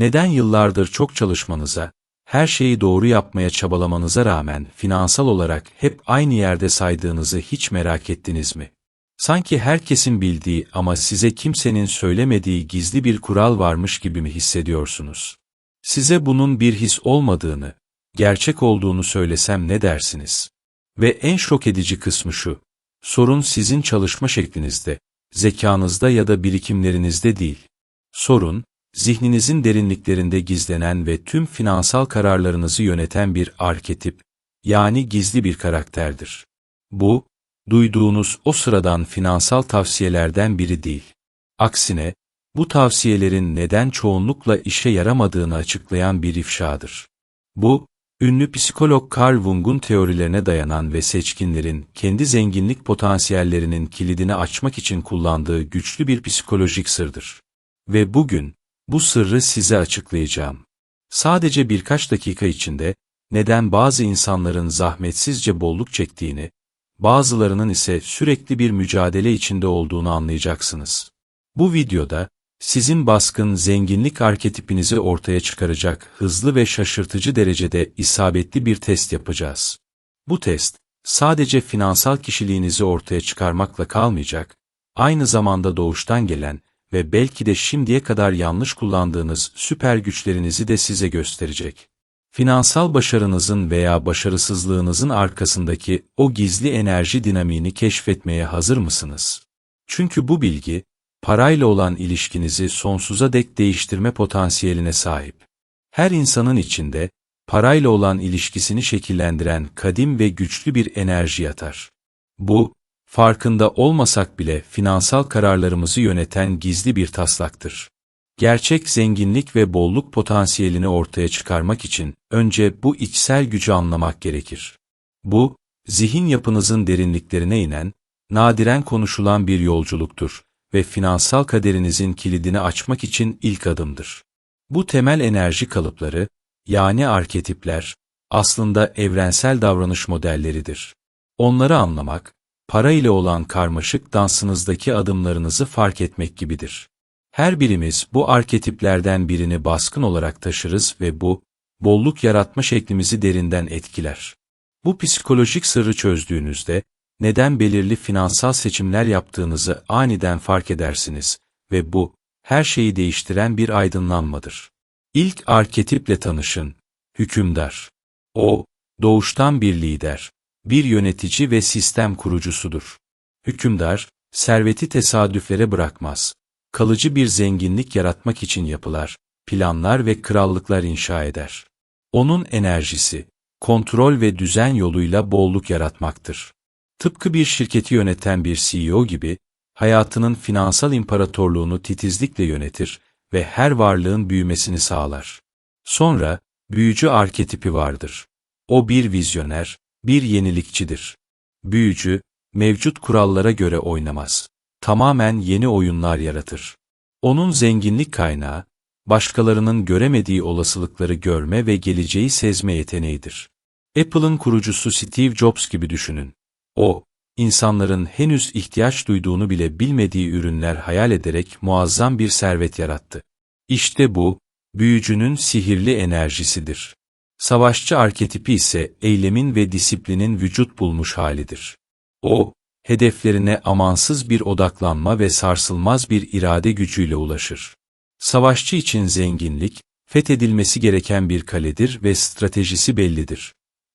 Neden yıllardır çok çalışmanıza, her şeyi doğru yapmaya çabalamanıza rağmen finansal olarak hep aynı yerde saydığınızı hiç merak ettiniz mi? Sanki herkesin bildiği ama size kimsenin söylemediği gizli bir kural varmış gibi mi hissediyorsunuz? Size bunun bir his olmadığını, gerçek olduğunu söylesem ne dersiniz? Ve en şok edici kısmı şu, sorun sizin çalışma şeklinizde, zekanızda ya da birikimlerinizde değil. Sorun, zihninizin derinliklerinde gizlenen ve tüm finansal kararlarınızı yöneten bir arketip, yani gizli bir karakterdir. Bu, duyduğunuz o sıradan finansal tavsiyelerden biri değil. Aksine, bu tavsiyelerin neden çoğunlukla işe yaramadığını açıklayan bir ifşadır. Bu, ünlü psikolog Carl Jung'un teorilerine dayanan ve seçkinlerin kendi zenginlik potansiyellerinin kilidini açmak için kullandığı güçlü bir psikolojik sırdır. Ve bugün, bu sırrı size açıklayacağım. Sadece birkaç dakika içinde, neden bazı insanların zahmetsizce bolluk çektiğini, bazılarının ise sürekli bir mücadele içinde olduğunu anlayacaksınız. Bu videoda, sizin baskın zenginlik arketipinizi ortaya çıkaracak hızlı ve şaşırtıcı derecede isabetli bir test yapacağız. Bu test, sadece finansal kişiliğinizi ortaya çıkarmakla kalmayacak, aynı zamanda doğuştan gelen ve belki de şimdiye kadar yanlış kullandığınız süper güçlerinizi de size gösterecek. Finansal başarınızın veya başarısızlığınızın arkasındaki o gizli enerji dinamiğini keşfetmeye hazır mısınız? Çünkü bu bilgi, parayla olan ilişkinizi sonsuza dek değiştirme potansiyeline sahip. Her insanın içinde, parayla olan ilişkisini şekillendiren kadim ve güçlü bir enerji yatar. Bu, farkında olmasak bile finansal kararlarımızı yöneten gizli bir taslaktır. Gerçek zenginlik ve bolluk potansiyelini ortaya çıkarmak için önce bu içsel gücü anlamak gerekir. Bu, zihin yapınızın derinliklerine inen, nadiren konuşulan bir yolculuktur ve finansal kaderinizin kilidini açmak için ilk adımdır. Bu temel enerji kalıpları, yani arketipler, aslında evrensel davranış modelleridir. Onları anlamak, para ile olan karmaşık dansınızdaki adımlarınızı fark etmek gibidir. Her birimiz bu arketiplerden birini baskın olarak taşırız ve bu, bolluk yaratma şeklimizi derinden etkiler. Bu psikolojik sırrı çözdüğünüzde, neden belirli finansal seçimler yaptığınızı aniden fark edersiniz ve bu, her şeyi değiştiren bir aydınlanmadır. İlk arketiple tanışın, hükümdar. O, doğuştan bir lider, bir yönetici ve sistem kurucusudur. Hükümdar, serveti tesadüflere bırakmaz. Kalıcı bir zenginlik yaratmak için yapılar, planlar ve krallıklar inşa eder. Onun enerjisi, kontrol ve düzen yoluyla bolluk yaratmaktır. Tıpkı bir şirketi yöneten bir CEO gibi, hayatının finansal imparatorluğunu titizlikle yönetir ve her varlığın büyümesini sağlar. Sonra, büyücü arketipi vardır. O bir vizyoner, bir yenilikçidir. Büyücü, mevcut kurallara göre oynamaz. Tamamen yeni oyunlar yaratır. Onun zenginlik kaynağı, başkalarının göremediği olasılıkları görme ve geleceği sezme yeteneğidir. Apple'ın kurucusu Steve Jobs gibi düşünün. O, insanların henüz ihtiyaç duyduğunu bile bilmediği ürünler hayal ederek muazzam bir servet yarattı. İşte bu, büyücünün sihirli enerjisidir. Savaşçı arketipi ise eylemin ve disiplinin vücut bulmuş halidir. O, hedeflerine amansız bir odaklanma ve sarsılmaz bir irade gücüyle ulaşır. Savaşçı için zenginlik, fethedilmesi gereken bir kaledir ve stratejisi bellidir.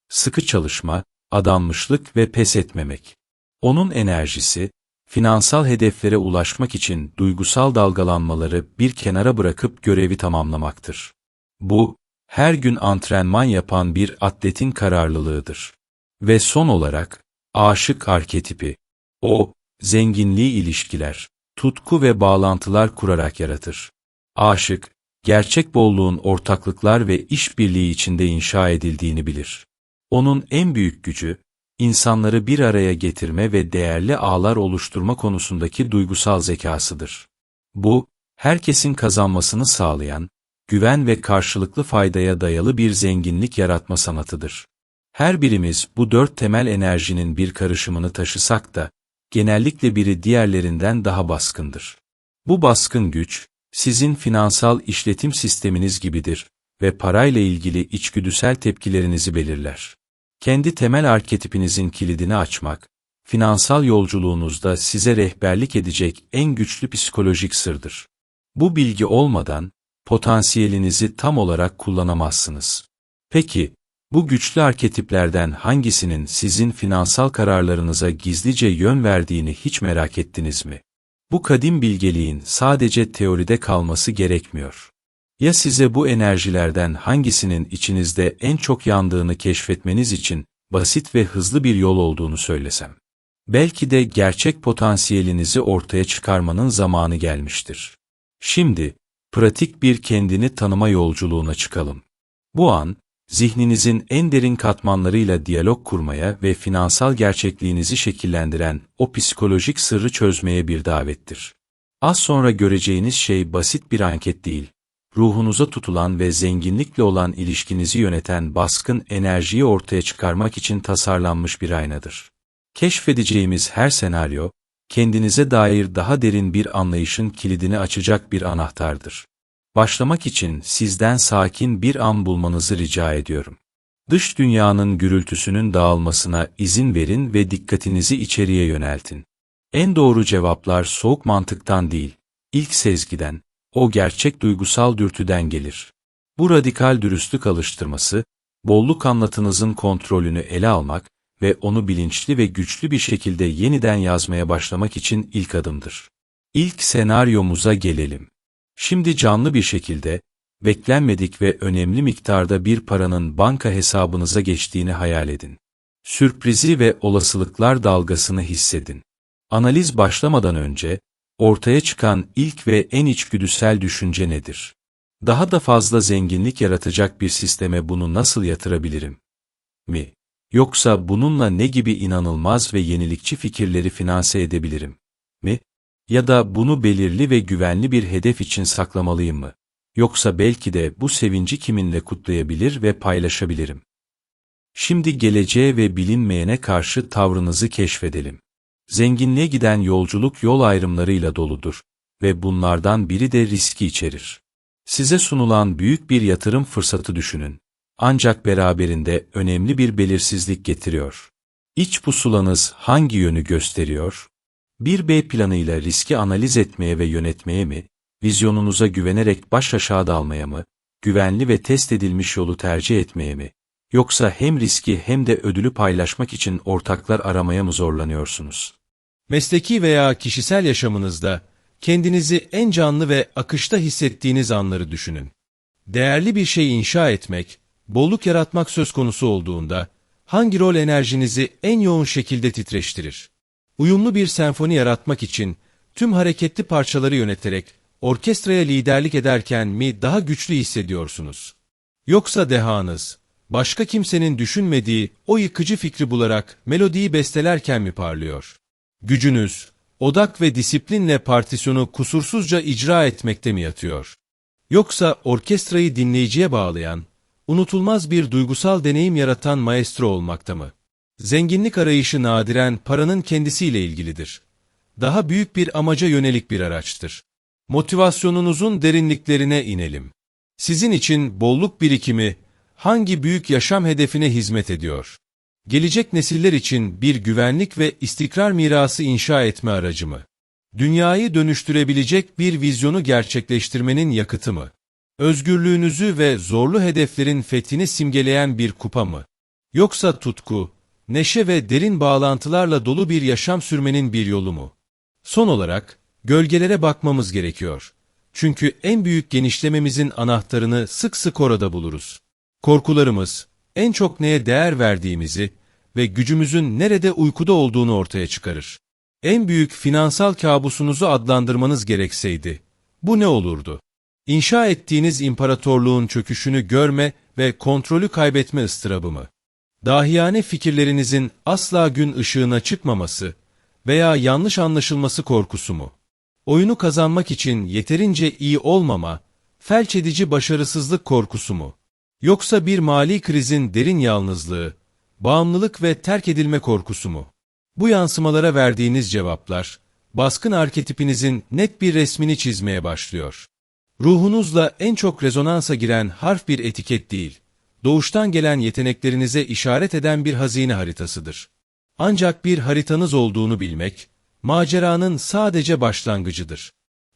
Sıkı çalışma, adanmışlık ve pes etmemek. Onun enerjisi, finansal hedeflere ulaşmak için duygusal dalgalanmaları bir kenara bırakıp görevi tamamlamaktır. Bu, her gün antrenman yapan bir atletin kararlılığıdır. Ve son olarak, aşık arketipi. O, zenginliği ilişkiler, tutku ve bağlantılar kurarak yaratır. Aşık, gerçek bolluğun ortaklıklar ve işbirliği içinde inşa edildiğini bilir. Onun en büyük gücü, insanları bir araya getirme ve değerli ağlar oluşturma konusundaki duygusal zekasıdır. Bu, herkesin kazanmasını sağlayan, güven ve karşılıklı faydaya dayalı bir zenginlik yaratma sanatıdır. Her birimiz bu dört temel enerjinin bir karışımını taşısak da, genellikle biri diğerlerinden daha baskındır. Bu baskın güç, Sizin finansal işletim sisteminiz gibidir ve parayla ilgili içgüdüsel tepkilerinizi belirler. Kendi temel arketipinizin kilidini açmak, finansal yolculuğunuzda size rehberlik edecek en güçlü psikolojik sırdır. Bu bilgi olmadan, potansiyelinizi tam olarak kullanamazsınız. Peki, bu güçlü arketiplerden hangisinin sizin finansal kararlarınıza gizlice yön verdiğini hiç merak ettiniz mi? Bu kadim bilgeliğin sadece teoride kalması gerekmiyor. Ya size bu enerjilerden hangisinin içinizde en çok yandığını keşfetmeniz için basit ve hızlı bir yol olduğunu söylesem? Belki de gerçek potansiyelinizi ortaya çıkarmanın zamanı gelmiştir. Şimdi, pratik bir kendini tanıma yolculuğuna çıkalım. Bu an, zihninizin en derin katmanlarıyla diyalog kurmaya ve finansal gerçekliğinizi şekillendiren o psikolojik sırrı çözmeye bir davettir. Az sonra göreceğiniz şey basit bir anket değil, ruhunuza tutulan ve zenginlikle olan ilişkinizi yöneten baskın enerjiyi ortaya çıkarmak için tasarlanmış bir aynadır. Keşfedeceğimiz her senaryo, kendinize dair daha derin bir anlayışın kilidini açacak bir anahtardır. Başlamak için sizden sakin bir an bulmanızı rica ediyorum. Dış dünyanın gürültüsünün dağılmasına izin verin ve dikkatinizi içeriye yöneltin. En doğru cevaplar soğuk mantıktan değil, ilk sezgiden, o gerçek duygusal dürtüden gelir. Bu radikal dürüstlük alıştırması, bolluk anlatınızın kontrolünü ele almak ve onu bilinçli ve güçlü bir şekilde yeniden yazmaya başlamak için ilk adımdır. İlk senaryomuza gelelim. Şimdi canlı bir şekilde, beklenmedik ve önemli miktarda bir paranın banka hesabınıza geçtiğini hayal edin. Sürprizi ve olasılıklar dalgasını hissedin. Analiz başlamadan önce, ortaya çıkan ilk ve en içgüdüsel düşünce nedir? Daha da fazla zenginlik yaratacak bir sisteme bunu nasıl yatırabilirim? Mi? Yoksa bununla ne gibi inanılmaz ve yenilikçi fikirleri finanse edebilirim? Mi? Ya da bunu belirli ve güvenli bir hedef için saklamalıyım mı? Yoksa belki de bu sevinci kiminle kutlayabilir ve paylaşabilirim? Şimdi geleceğe ve bilinmeyene karşı tavrınızı keşfedelim. Zenginliğe giden yolculuk yol ayrımlarıyla doludur ve bunlardan biri de riski içerir. Size sunulan büyük bir yatırım fırsatı düşünün. Ancak beraberinde önemli bir belirsizlik getiriyor. İç pusulanız hangi yönü gösteriyor? Bir B planıyla riski analiz etmeye ve yönetmeye mi, vizyonunuza güvenerek baş aşağı dalmaya mı, güvenli ve test edilmiş yolu tercih etmeye mi, yoksa hem riski hem de ödülü paylaşmak için ortaklar aramaya mı zorlanıyorsunuz? Mesleki veya kişisel yaşamınızda kendinizi en canlı ve akışta hissettiğiniz anları düşünün. Değerli bir şey inşa etmek, bolluk yaratmak söz konusu olduğunda hangi rol enerjinizi en yoğun şekilde titreştirir? Uyumlu bir senfoni yaratmak için tüm hareketli parçaları yöneterek orkestraya liderlik ederken mi daha güçlü hissediyorsunuz? Yoksa dehanız, başka kimsenin düşünmediği o yıkıcı fikri bularak melodiyi bestelerken mi parlıyor? Gücünüz, odak ve disiplinle partisyonu kusursuzca icra etmekte mi yatıyor? Yoksa orkestrayı dinleyiciye bağlayan, unutulmaz bir duygusal deneyim yaratan maestro olmakta mı? Zenginlik arayışı nadiren paranın kendisiyle ilgilidir. Daha büyük bir amaca yönelik bir araçtır. Motivasyonunuzun derinliklerine inelim. Sizin için bolluk birikimi hangi büyük yaşam hedefine hizmet ediyor? Gelecek nesiller için bir güvenlik ve istikrar mirası inşa etme aracı mı? Dünyayı dönüştürebilecek bir vizyonu gerçekleştirmenin yakıtı mı? Özgürlüğünüzü ve zorlu hedeflerin fethini simgeleyen bir kupa mı? Yoksa tutku, neşe ve derin bağlantılarla dolu bir yaşam sürmenin bir yolu mu? Son olarak, gölgelere bakmamız gerekiyor. Çünkü en büyük genişlememizin anahtarını sık sık orada buluruz. Korkularımız, en çok neye değer verdiğimizi ve gücümüzün nerede uykuda olduğunu ortaya çıkarır. En büyük finansal kabusunuzu adlandırmanız gerekseydi, bu ne olurdu? İnşa ettiğiniz imparatorluğun çöküşünü görme ve kontrolü kaybetme ıstırabı mı? Dahiyane fikirlerinizin asla gün ışığına çıkmaması veya yanlış anlaşılması korkusu mu? Oyunu kazanmak için yeterince iyi olmama, felç edici başarısızlık korkusu mu? Yoksa bir mali krizin derin yalnızlığı, bağımlılık ve terk edilme korkusu mu? Bu yansımalara verdiğiniz cevaplar, baskın arketipinizin net bir resmini çizmeye başlıyor. Ruhunuzla en çok rezonansa giren harf bir etiket değil, doğuştan gelen yeteneklerinize işaret eden bir hazine haritasıdır. Ancak bir haritanız olduğunu bilmek, maceranın sadece başlangıcıdır.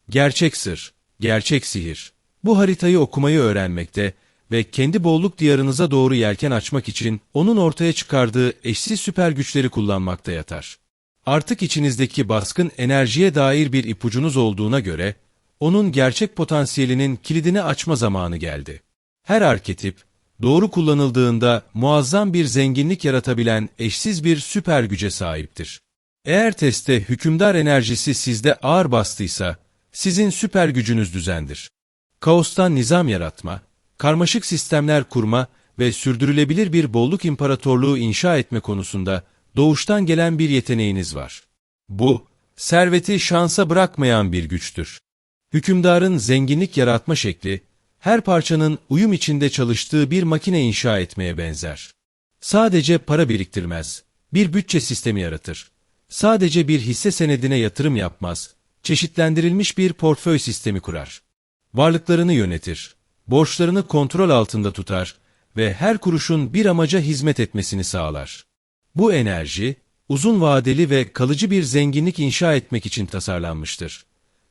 Gerçek sır, gerçek sihir. Bu haritayı okumayı öğrenmekte ve kendi bolluk diyarınıza doğru yelken açmak için onun ortaya çıkardığı eşsiz süper güçleri kullanmakta yatar. Artık içinizdeki baskın enerjiye dair bir ipucunuz olduğuna göre, onun gerçek potansiyelinin kilidini açma zamanı geldi. Her arketip, doğru kullanıldığında muazzam bir zenginlik yaratabilen eşsiz bir süper güce sahiptir. Eğer testte hükümdar enerjisi sizde ağır bastıysa, sizin süper gücünüz düzendir. Kaostan nizam yaratma, karmaşık sistemler kurma ve sürdürülebilir bir bolluk imparatorluğu inşa etme konusunda doğuştan gelen bir yeteneğiniz var. Bu, serveti şansa bırakmayan bir güçtür. Hükümdarın zenginlik yaratma şekli, her parçanın uyum içinde çalıştığı bir makine inşa etmeye benzer. Sadece para biriktirmez, bir bütçe sistemi yaratır. Sadece bir hisse senedine yatırım yapmaz, çeşitlendirilmiş bir portföy sistemi kurar. Varlıklarını yönetir, borçlarını kontrol altında tutar ve her kuruşun bir amaca hizmet etmesini sağlar. Bu enerji, uzun vadeli ve kalıcı bir zenginlik inşa etmek için tasarlanmıştır.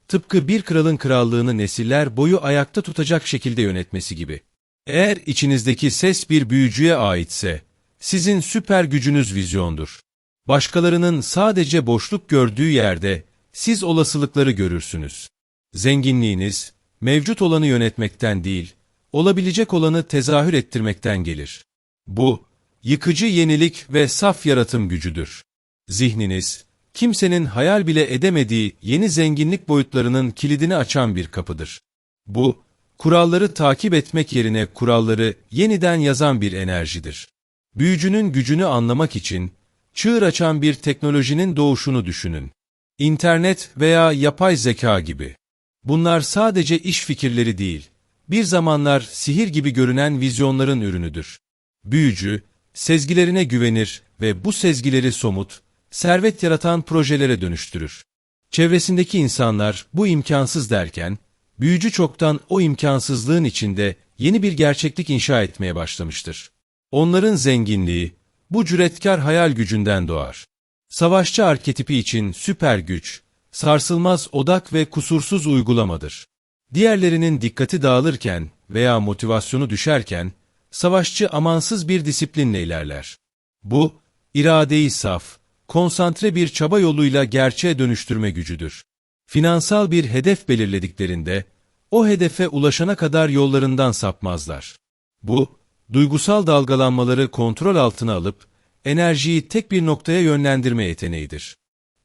Tıpkı bir kralın krallığını nesiller boyu ayakta tutacak şekilde yönetmesi gibi. Eğer içinizdeki ses bir büyücüye aitse, sizin süper gücünüz vizyondur. Başkalarının sadece boşluk gördüğü yerde siz olasılıkları görürsünüz. Zenginliğiniz, mevcut olanı yönetmekten değil, olabilecek olanı tezahür ettirmekten gelir. Bu, yıkıcı yenilik ve saf yaratım gücüdür. Zihniniz, kimsenin hayal bile edemediği yeni zenginlik boyutlarının kilidini açan bir kapıdır. Bu, kuralları takip etmek yerine kuralları yeniden yazan bir enerjidir. Büyücünün gücünü anlamak için, çığır açan bir teknolojinin doğuşunu düşünün. İnternet veya yapay zeka gibi. Bunlar sadece iş fikirleri değil, bir zamanlar sihir gibi görünen vizyonların ürünüdür. Büyücü, sezgilerine güvenir ve bu sezgileri somut, servet yaratan projelere dönüştürür. Çevresindeki insanlar bu imkansız derken, büyücü çoktan o imkansızlığın içinde yeni bir gerçeklik inşa etmeye başlamıştır. Onların zenginliği, bu cüretkar hayal gücünden doğar. Savaşçı arketipi için süper güç, sarsılmaz odak ve kusursuz uygulamadır. Diğerlerinin dikkati dağılırken veya motivasyonu düşerken, savaşçı amansız bir disiplinle ilerler. Bu, iradeyi saf, konsantre bir çaba yoluyla gerçeğe dönüştürme gücüdür. Finansal bir hedef belirlediklerinde, o hedefe ulaşana kadar yollarından sapmazlar. Bu, duygusal dalgalanmaları kontrol altına alıp, enerjiyi tek bir noktaya yönlendirme yeteneğidir.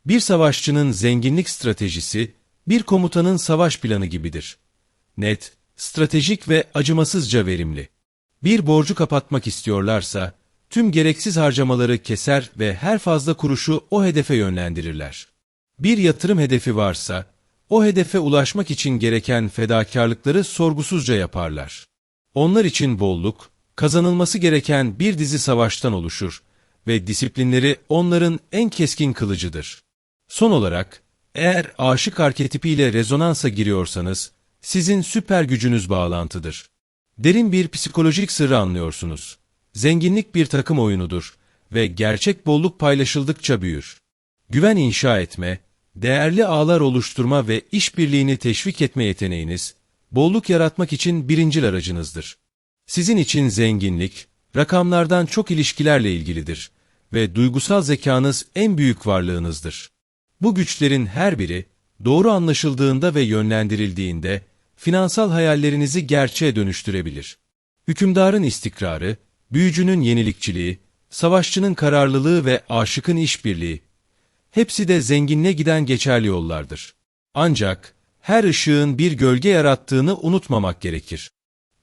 Bir savaşçının zenginlik stratejisi, bir komutanın savaş planı gibidir. Net, stratejik ve acımasızca verimli. Bir borcu kapatmak istiyorlarsa, tüm gereksiz harcamaları keser ve her fazla kuruşu o hedefe yönlendirirler. Bir yatırım hedefi varsa, o hedefe ulaşmak için gereken fedakarlıkları sorgusuzca yaparlar. Onlar için bolluk, kazanılması gereken bir dizi savaştan oluşur ve disiplinleri onların en keskin kılıcıdır. Son olarak, eğer aşık arketipiyle rezonansa giriyorsanız, sizin süper gücünüz bağlantıdır. Derin bir psikolojik sırrı anlıyorsunuz. Zenginlik bir takım oyunudur ve gerçek bolluk paylaşıldıkça büyür. Güven inşa etme, değerli ağlar oluşturma ve işbirliğini teşvik etme yeteneğiniz, bolluk yaratmak için birincil aracınızdır. Sizin için zenginlik, rakamlardan çok ilişkilerle ilgilidir ve duygusal zekanız en büyük varlığınızdır. Bu güçlerin her biri, doğru anlaşıldığında ve yönlendirildiğinde, finansal hayallerinizi gerçeğe dönüştürebilir. Hükümdarın istikrarı, büyücünün yenilikçiliği, savaşçının kararlılığı ve aşıkın işbirliği, hepsi de zenginliğe giden geçerli yollardır. Ancak her ışığın bir gölge yarattığını unutmamak gerekir.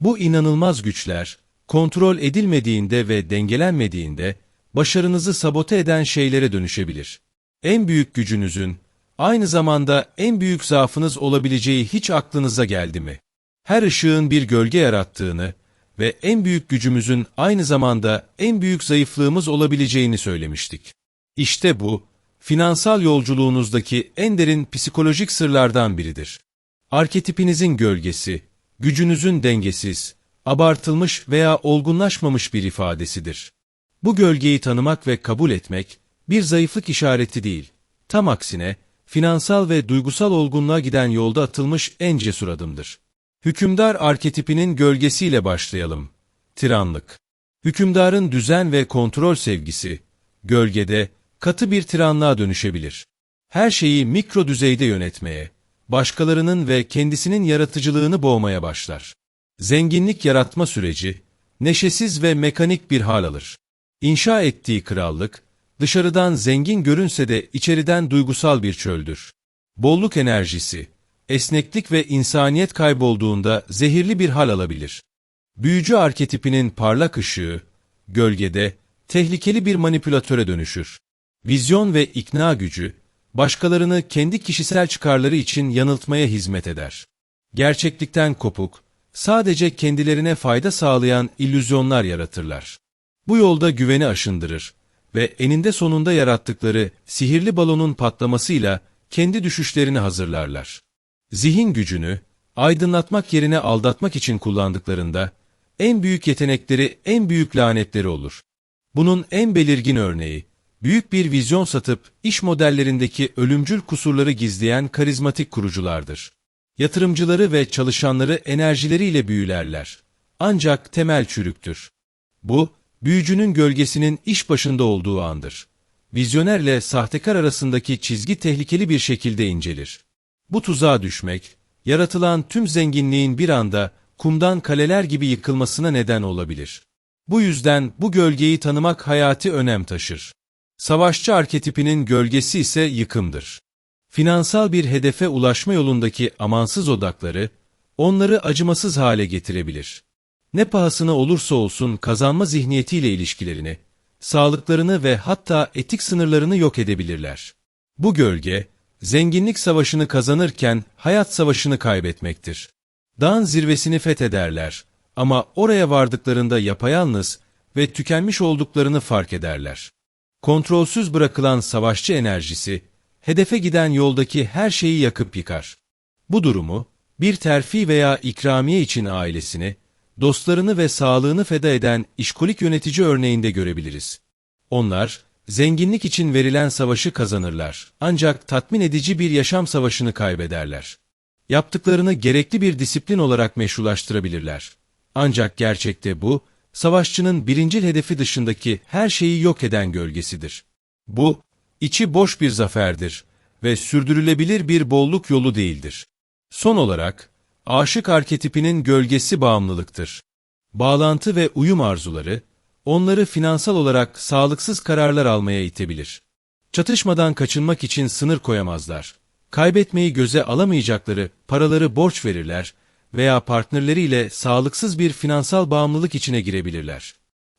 Bu inanılmaz güçler, kontrol edilmediğinde ve dengelenmediğinde, başarınızı sabote eden şeylere dönüşebilir. En büyük gücünüzün, aynı zamanda en büyük zaafınız olabileceği hiç aklınıza geldi mi? Her ışığın bir gölge yarattığını ve en büyük gücümüzün aynı zamanda en büyük zayıflığımız olabileceğini söylemiştik. İşte bu, finansal yolculuğunuzdaki en derin psikolojik sırlardan biridir. Arketipinizin gölgesi, gücünüzün dengesiz, abartılmış veya olgunlaşmamış bir ifadesidir. Bu gölgeyi tanımak ve kabul etmek, bir zayıflık işareti değil, tam aksine, finansal ve duygusal olgunluğa giden yolda atılmış en cesur adımdır. Hükümdar arketipinin gölgesiyle başlayalım. Tiranlık. Hükümdarın düzen ve kontrol sevgisi, gölgede katı bir tiranlığa dönüşebilir. Her şeyi mikro düzeyde yönetmeye, başkalarının ve kendisinin yaratıcılığını boğmaya başlar. Zenginlik yaratma süreci, neşesiz ve mekanik bir hal alır. İnşa ettiği krallık, dışarıdan zengin görünse de içeriden duygusal bir çöldür. Bolluk enerjisi, esneklik ve insaniyet kaybolduğunda zehirli bir hal alabilir. Büyücü arketipinin parlak ışığı, gölgede, tehlikeli bir manipülatöre dönüşür. Vizyon ve ikna gücü, başkalarını kendi kişisel çıkarları için yanıltmaya hizmet eder. Gerçeklikten kopuk, sadece kendilerine fayda sağlayan illüzyonlar yaratırlar. Bu yolda güveni aşındırır ve eninde sonunda yarattıkları sihirli balonun patlamasıyla kendi düşüşlerini hazırlarlar. Zihin gücünü, aydınlatmak yerine aldatmak için kullandıklarında, en büyük yetenekleri en büyük lanetleri olur. Bunun en belirgin örneği, büyük bir vizyon satıp iş modellerindeki ölümcül kusurları gizleyen karizmatik kuruculardır. Yatırımcıları ve çalışanları enerjileriyle büyülerler. Ancak temel çürüktür. Bu, büyücünün gölgesinin iş başında olduğu andır. Vizyonerle sahtekar arasındaki çizgi tehlikeli bir şekilde incelir. Bu tuzağa düşmek, yaratılan tüm zenginliğin bir anda kumdan kaleler gibi yıkılmasına neden olabilir. Bu yüzden bu gölgeyi tanımak hayati önem taşır. Savaşçı arketipinin gölgesi ise yıkımdır. Finansal bir hedefe ulaşma yolundaki amansız odakları, onları acımasız hale getirebilir. Ne pahasına olursa olsun kazanma zihniyetiyle ilişkilerini, sağlıklarını ve hatta etik sınırlarını yok edebilirler. Bu gölge, zenginlik savaşını kazanırken hayat savaşını kaybetmektir. Dağın zirvesini fethederler ama oraya vardıklarında yapayalnız ve tükenmiş olduklarını fark ederler. Kontrolsüz bırakılan savaşçı enerjisi, hedefe giden yoldaki her şeyi yakıp yıkar. Bu durumu, bir terfi veya ikramiye için ailesini, dostlarını ve sağlığını feda eden işkolik yönetici örneğinde görebiliriz. Onlar, zenginlik için verilen savaşı kazanırlar, ancak tatmin edici bir yaşam savaşını kaybederler. Yaptıklarını gerekli bir disiplin olarak meşrulaştırabilirler. Ancak gerçekte bu, savaşçının birincil hedefi dışındaki her şeyi yok eden gölgesidir. Bu, içi boş bir zaferdir ve sürdürülebilir bir bolluk yolu değildir. Son olarak, aşık arketipinin gölgesi bağımlılıktır. Bağlantı ve uyum arzuları, onları finansal olarak sağlıksız kararlar almaya itebilir. Çatışmadan kaçınmak için sınır koyamazlar. Kaybetmeyi göze alamayacakları paraları borç verirler veya partnerleriyle sağlıksız bir finansal bağımlılık içine girebilirler.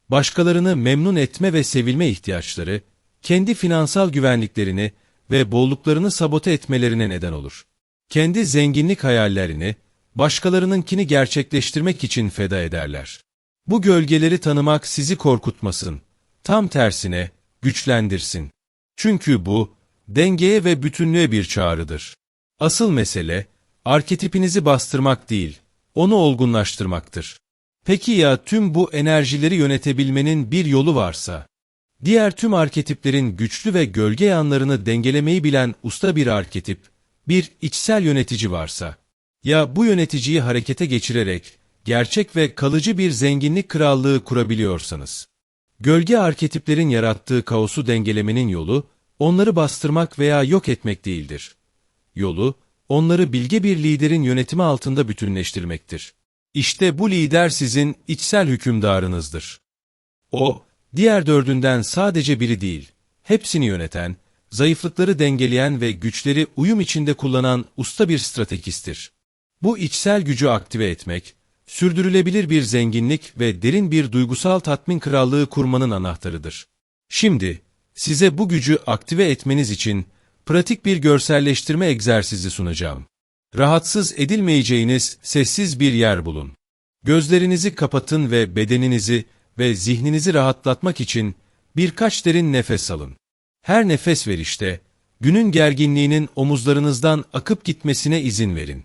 Başkalarını memnun etme ve sevilme ihtiyaçları, kendi finansal güvenliklerini ve bolluklarını sabote etmelerine neden olur. Kendi zenginlik hayallerini, başkalarınınkini gerçekleştirmek için feda ederler. Bu gölgeleri tanımak sizi korkutmasın. Tam tersine, güçlendirsin. Çünkü bu, dengeye ve bütünlüğe bir çağrıdır. Asıl mesele, arketipinizi bastırmak değil, onu olgunlaştırmaktır. Peki ya tüm bu enerjileri yönetebilmenin bir yolu varsa? Diğer tüm arketiplerin güçlü ve gölge yanlarını dengelemeyi bilen usta bir arketip, bir içsel yönetici varsa, ya bu yöneticiyi harekete geçirerek gerçek ve kalıcı bir zenginlik krallığı kurabiliyorsanız, gölge arketiplerin yarattığı kaosu dengelemenin yolu, onları bastırmak veya yok etmek değildir. Yolu, onları bilge bir liderin yönetimi altında bütünleştirmektir. İşte bu lider sizin içsel hükümdarınızdır. O, diğer dördünden sadece biri değil, hepsini yöneten, zayıflıkları dengeleyen ve güçleri uyum içinde kullanan usta bir stratejisttir. Bu içsel gücü aktive etmek, sürdürülebilir bir zenginlik ve derin bir duygusal tatmin krallığı kurmanın anahtarıdır. Şimdi, size bu gücü aktive etmeniz için pratik bir görselleştirme egzersizi sunacağım. Rahatsız edilmeyeceğiniz sessiz bir yer bulun. Gözlerinizi kapatın ve bedeninizi ve zihninizi rahatlatmak için birkaç derin nefes alın. Her nefes verişte, günün gerginliğinin omuzlarınızdan akıp gitmesine izin verin.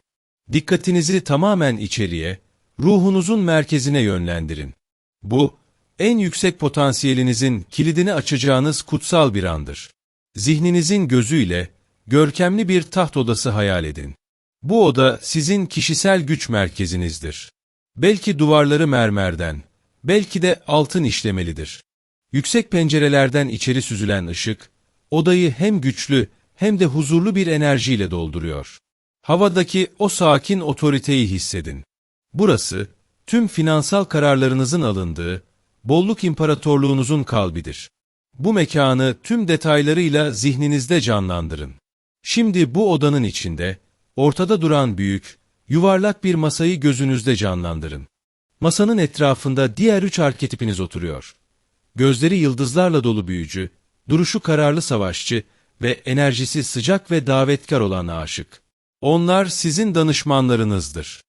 Dikkatinizi tamamen içeriye, ruhunuzun merkezine yönlendirin. Bu, en yüksek potansiyelinizin kilidini açacağınız kutsal bir andır. Zihninizin gözüyle, görkemli bir taht odası hayal edin. Bu oda sizin kişisel güç merkezinizdir. Belki duvarları mermerden, belki de altın işlemelidir. Yüksek pencerelerden içeri süzülen ışık, odayı hem güçlü hem de huzurlu bir enerjiyle dolduruyor. Havadaki o sakin otoriteyi hissedin. Burası, tüm finansal kararlarınızın alındığı, bolluk imparatorluğunuzun kalbidir. Bu mekanı tüm detaylarıyla zihninizde canlandırın. Şimdi bu odanın içinde, ortada duran büyük, yuvarlak bir masayı gözünüzde canlandırın. Masanın etrafında diğer üç arketipiniz oturuyor. Gözleri yıldızlarla dolu büyücü, duruşu kararlı savaşçı ve enerjisi sıcak ve davetkar olan aşık. Onlar sizin danışmanlarınızdır.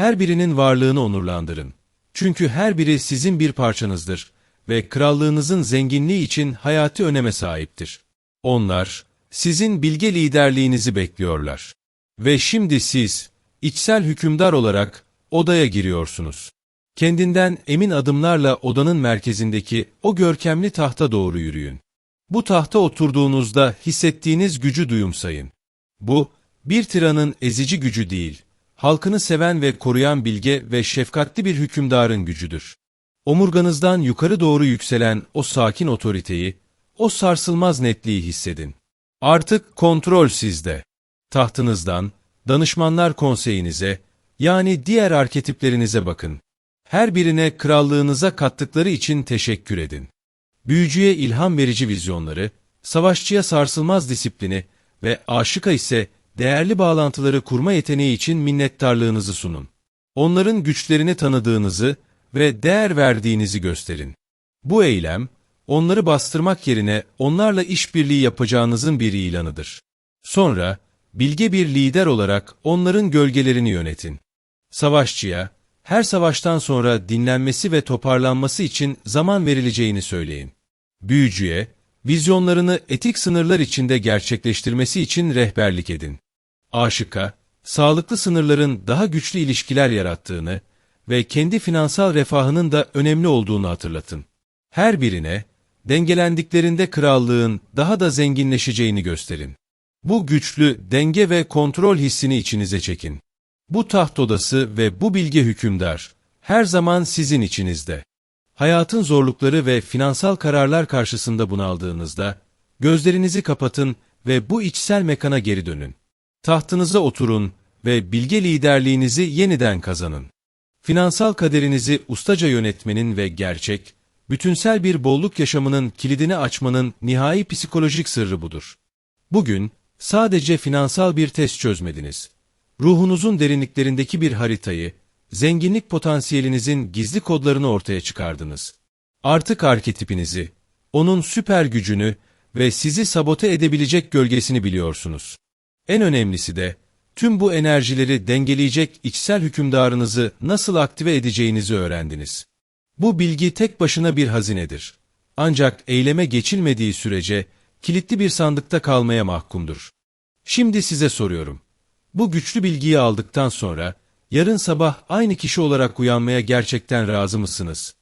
Her birinin varlığını onurlandırın. Çünkü her biri sizin bir parçanızdır ve krallığınızın zenginliği için hayati öneme sahiptir. Onlar, sizin bilge liderliğinizi bekliyorlar. Ve şimdi siz, içsel hükümdar olarak odaya giriyorsunuz. Kendinden emin adımlarla odanın merkezindeki o görkemli tahta doğru yürüyün. Bu tahta oturduğunuzda hissettiğiniz gücü duyumsayın. Bu, bir tiranın ezici gücü değil, halkını seven ve koruyan bilge ve şefkatli bir hükümdarın gücüdür. Omurganızdan yukarı doğru yükselen o sakin otoriteyi, o sarsılmaz netliği hissedin. Artık kontrol sizde. Tahtınızdan, danışmanlar konseyinize, yani diğer arketiplerinize bakın. Her birine krallığınıza kattıkları için teşekkür edin. Büyücüye ilham verici vizyonları, savaşçıya sarsılmaz disiplini ve aşıka ise değerli bağlantıları kurma yeteneği için minnettarlığınızı sunun. Onların güçlerini tanıdığınızı ve değer verdiğinizi gösterin. Bu eylem, onları bastırmak yerine onlarla işbirliği yapacağınızın bir ilanıdır. Sonra, bilge bir lider olarak onların gölgelerini yönetin. Savaşçıya, her savaştan sonra dinlenmesi ve toparlanması için zaman verileceğini söyleyin. Büyücüye, vizyonlarını etik sınırlar içinde gerçekleştirmesi için rehberlik edin. Aşıka, sağlıklı sınırların daha güçlü ilişkiler yarattığını ve kendi finansal refahının da önemli olduğunu hatırlatın. Her birine, dengelendiklerinde krallığın daha da zenginleşeceğini gösterin. Bu güçlü denge ve kontrol hissini içinize çekin. Bu taht odası ve bu bilge hükümdar her zaman sizin içinizde. Hayatın zorlukları ve finansal kararlar karşısında bunaldığınızda gözlerinizi kapatın ve bu içsel mekana geri dönün. Tahtınıza oturun ve bilge liderliğinizi yeniden kazanın. Finansal kaderinizi ustaca yönetmenin ve gerçek, bütünsel bir bolluk yaşamının kilidini açmanın nihai psikolojik sırrı budur. Bugün sadece finansal bir test çözmediniz. Ruhunuzun derinliklerindeki bir haritayı, zenginlik potansiyelinizin gizli kodlarını ortaya çıkardınız. Artık arketipinizi, onun süper gücünü ve sizi sabote edebilecek gölgesini biliyorsunuz. En önemlisi de, tüm bu enerjileri dengeleyecek içsel hükümdarınızı nasıl aktive edeceğinizi öğrendiniz. Bu bilgi tek başına bir hazinedir. Ancak eyleme geçilmediği sürece kilitli bir sandıkta kalmaya mahkumdur. Şimdi size soruyorum. Bu güçlü bilgiyi aldıktan sonra yarın sabah aynı kişi olarak uyanmaya gerçekten razı mısınız?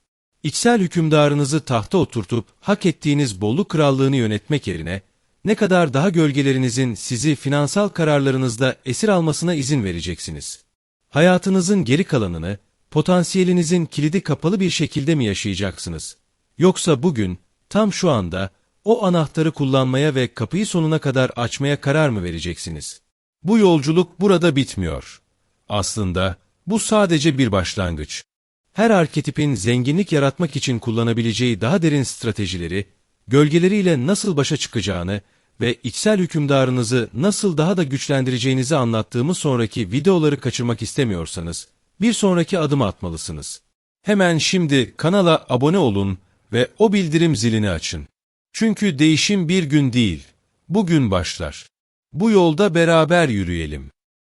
İçsel hükümdarınızı tahta oturtup hak ettiğiniz bolluk krallığını yönetmek yerine ne kadar daha gölgelerinizin sizi finansal kararlarınızda esir almasına izin vereceksiniz. Hayatınızın geri kalanını potansiyelinizin kilidi kapalı bir şekilde mi yaşayacaksınız? Yoksa bugün, tam şu anda o anahtarı kullanmaya ve kapıyı sonuna kadar açmaya karar mı vereceksiniz? Bu yolculuk burada bitmiyor. Aslında bu sadece bir başlangıç. Her arketipin zenginlik yaratmak için kullanabileceği daha derin stratejileri, gölgeleriyle nasıl başa çıkacağını ve içsel hükümdarınızı nasıl daha da güçlendireceğinizi anlattığımız sonraki videoları kaçırmak istemiyorsanız, bir sonraki adım atmalısınız. Hemen şimdi kanala abone olun ve o bildirim zilini açın. Çünkü değişim bir gün değil, bugün başlar. Bu yolda beraber yürüyelim.